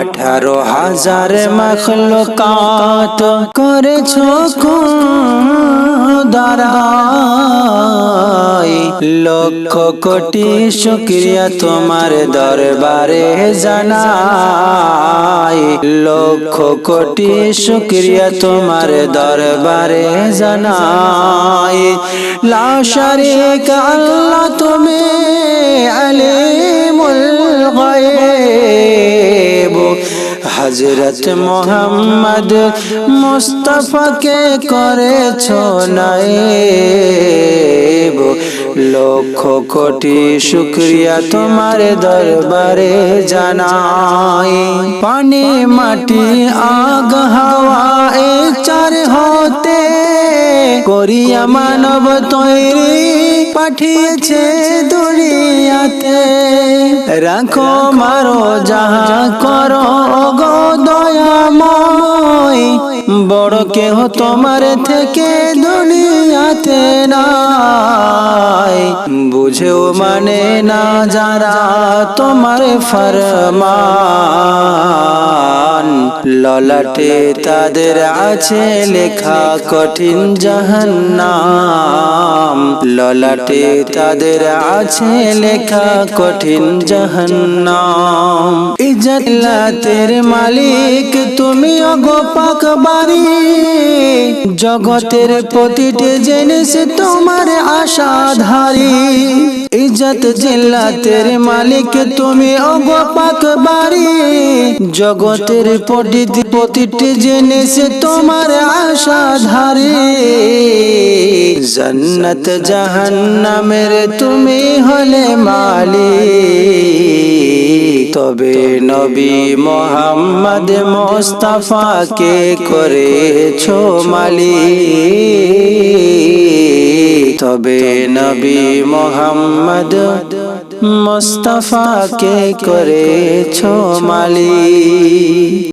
আঠারো হাজার মখলকাত করেছ দাঁড়াই লক্ষ কোটি শুক্রিয়া তোমার দরবারে জানাই। লক্ষ কোটি শুক্রিয়া তোমার দরবারে জানাই। লা শারিক আল্লাহ তুমি আলিমুল হজরত মোহাম্মদ মুস্তফাকে করেছ নায়েব। লক্ষ কোটি শুক্রিয়া তোমার দরবারে জানাই। পানি, মাটি, আগ, হাওয়া এ চার হতে করিয়া মানব তৈরি পাঠিয়েছে দুনিয়াতে। রাখো, মারো, যাহা করো গো দয়াময়। বড় কেহ তোমার থেকে দুনিয়াতে নাই। বুঝেও মানে না যারা তোমার ফরমান ললাটে তাদের আছে লেখা কঠিন জাহান্নাম। ললাটে তাদের আছে লেখা কঠিন জাহান্নাম। ইজ্জতের মালিক, তুমি অগোপাক বাড়ি। জগতের প্রতিটি জিনিস তোমার আশাধারী। ইজ্জত জিল্লাতের মালিক, তুমি অগোপাক বাড়ি। জগতের প্রতিটি প্রতিটি জিনিস তোমার আশাধারী। জন্নত জাহান্নামের তুমি হলে মালিক। তবে নবী মোহাম্মদ মোস্তফাকে করেছ মালি তবে নবী মোহাম্মদ মোস্তফাকে করেছ মালিক।